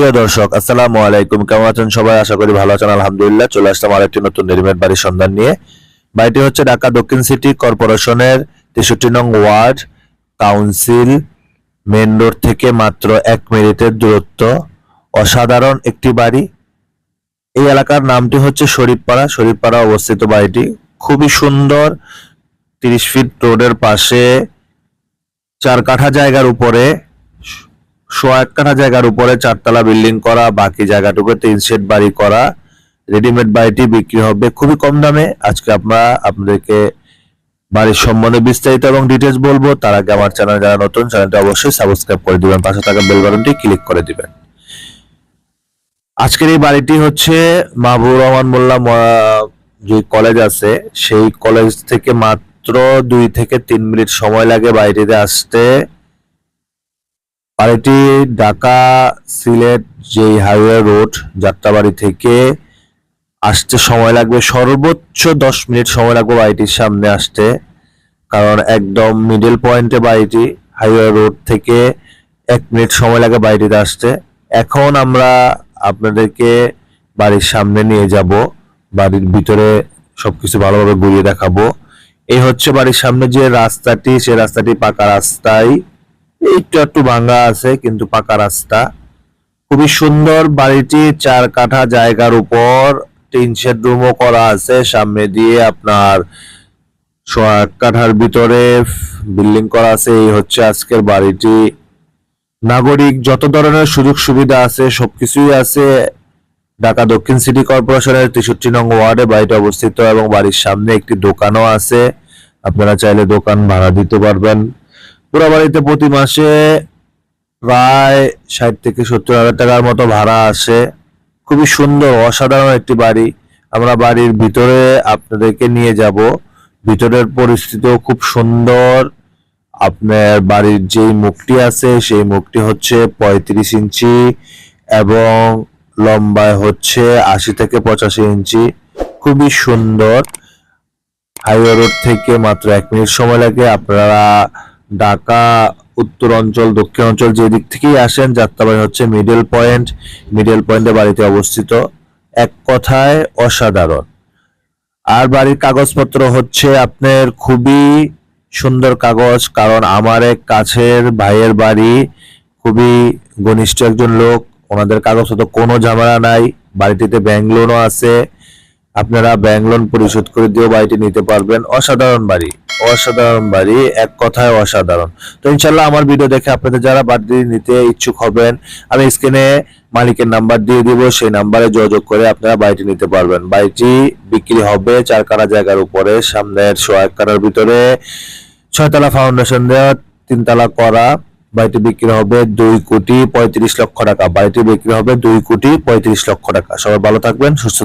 প্রিয় দর্শক, আসসালামু আলাইকুম। কেমন আছেন সবাই? আশা করি ভালো আছেন, আলহামদুলিল্লাহ। চলে আসলাম আরেকটি নতুন রেডিমেড বাড়ির সন্ধান নিয়ে। বাড়িটি হচ্ছে ঢাকা দক্ষিণ সিটি কর্পোরেশনের তেষট্টি নং ওয়ার্ড, কাউন্সিল মেন রোড থেকে মাত্র এক মিনিটের দূরত্ব। অসাধারণ একটি বাড়ি। এই এলাকার নামটি হচ্ছে শরীফপাড়া। শরীফপাড়া অবস্থিত বাড়িটি খুবই সুন্দর। তিরিশ ফিট রোডের পাশে চার কাঠা জায়গার উপরে সোয়া এক কাঠা জায়গার উপরে চারতলা বিল্ডিং করা, বাকি জায়গাটুকু তিন সেট বাড়ি করা। রেডিমেড বাড়িটি বিক্রি হবে খুবই কম দামে। আজকে আমরা আপনাদেরকে বাড়ির সম্বন্ধে বিস্তারিত এবং ডিটেলস বলব। তার আগে আমার চ্যানেল যারা নতুন চ্যানেলটি অবশ্যই সাবস্ক্রাইব করে দিবেন। পাশে থাকা বেল বাটনটি ক্লিক করে দিবেন। আজকের এই বাড়িটি হচ্ছে মাহবুব রহমান মোল্লা যে কলেজ আছে, সেই কলেজ থেকে মাত্র দুই থেকে তিন মিনিট সময় লাগে বাড়িটিতে আসতে। বাড়িটি ঢাকা সিলেট যে হাইওয়ে রোড যাত্রাবাড়ি থেকে আসতে সময় লাগবে সর্বোচ্চ দশ মিনিট সময় লাগবে বাড়িটির সামনে আসতে। কারণ একদম মিডল পয়েন্টে বাড়িটি, হাইওয়ে রোড থেকে এক মিনিট সময় লাগে বাড়িটিতে আসতে। এখন আমরা আপনাদেরকে বাড়ির সামনে নিয়ে যাব। বাড়ির ভিতরে সবকিছু ভালোভাবে ঘুরিয়ে দেখাবো। এই হচ্ছে বাড়ির সামনে যে রাস্তাটি, সেই রাস্তাটি পাকা রাস্তায় একটু একটু ভাঙা আছে, কিন্তু পাকা রাস্তা। খুবই সুন্দর বাড়িটি, চার কাঠা জায়গার উপর। তিন শেড রুমও করা আছে, সামনে দিয়ে আপনার এক কাঠার ভিতরে বিল্ডিং করা আছে। এই হচ্ছে আজকের বাড়িটি। নাগরিক, যত ধরনের সুযোগ সুবিধা আছে, সবকিছুই আছে। ঢাকা দক্ষিণ সিটি কর্পোরেশনের তেষট্টি নং ওয়ার্ডে বাড়িটি অবস্থিত এবং বাড়ির সামনে একটি দোকানও আছে। আপনারা চাইলে দোকান ভাড়া দিতে পারবেন। পুরো বাড়িতে প্রতি মাসে প্রায় ষাট থেকে সত্তর হাজার টাকার মতো ভাড়া আসে। খুবই সুন্দর, অসাধারণ একটি বাড়ি। আমরা বাড়ির ভিতরে আপনাদেরকে নিয়ে যাব। ভিতরের পরিস্থিতিও খুব সুন্দর। আপনার বাড়ির যেই মুখটি আছে, সেই মুখটি হচ্ছে পঁয়ত্রিশ ইঞ্চি এবং লম্বায় হচ্ছে আশি থেকে পঁচাশি ইঞ্চি। খুবই সুন্দর। হাইওয়ে রোড থেকে মাত্র এক মিনিট সময় লাগে। আপনারা ঢাকা, উত্তর অঞ্চল, দক্ষিণ অঞ্চল যে দিক থেকেই আসেন, যাত্রাবাড়ি হচ্ছে মিডল পয়েন্ট মিডল পয়েন্টে বাড়িতে অবস্থিত। এক কথায় অসাধারণ। আর বাড়ির কাগজপত্র হচ্ছে আপনার খুবই সুন্দর কাগজ, কারণ আমার এক কাছের ভাইয়ের বাড়ি খুবই ঘনিষ্ঠ একজন লোক, ওনাদের কাগজপত্র কোনো ঝামেলা নাই, বাড়িটিতে ব্যাংক লোনও আছে। আপনারা ব্যাংক লোন পরিশোধ করে দিয়েও বাড়িটি নিতে পারবেন। অসাধারণ বাড়ি। অসাধারণ বাড়ি, এক কথায় অসাধারণ। তো ইনশাল্লাহ আমার ভিডিও দেখে আপনাদের যারা বাড়ি নিতে ইচ্ছুক হবেন, আমি স্ক্রিনে মালিকের নাম্বার দিয়ে দিব, সেই নাম্বারে যোগাযোগ করে আপনারা বাড়িটি নিতে পারবেন। বাড়িটি বিক্রি হবে চার কাটা জায়গার উপরে, সামনের সোয়াক কাটার ভিতরে। ছয়তলা ফাউন্ডেশন দেওয়া তিনতলা করা, বাড়িটি বিক্রি হবে দুই কোটি পঁয়ত্রিশ লক্ষ টাকা। বাড়িটি বিক্রি হবে দুই কোটি পঁয়ত্রিশ লক্ষ টাকা। সবাই ভালো থাকবেন, সুস্থ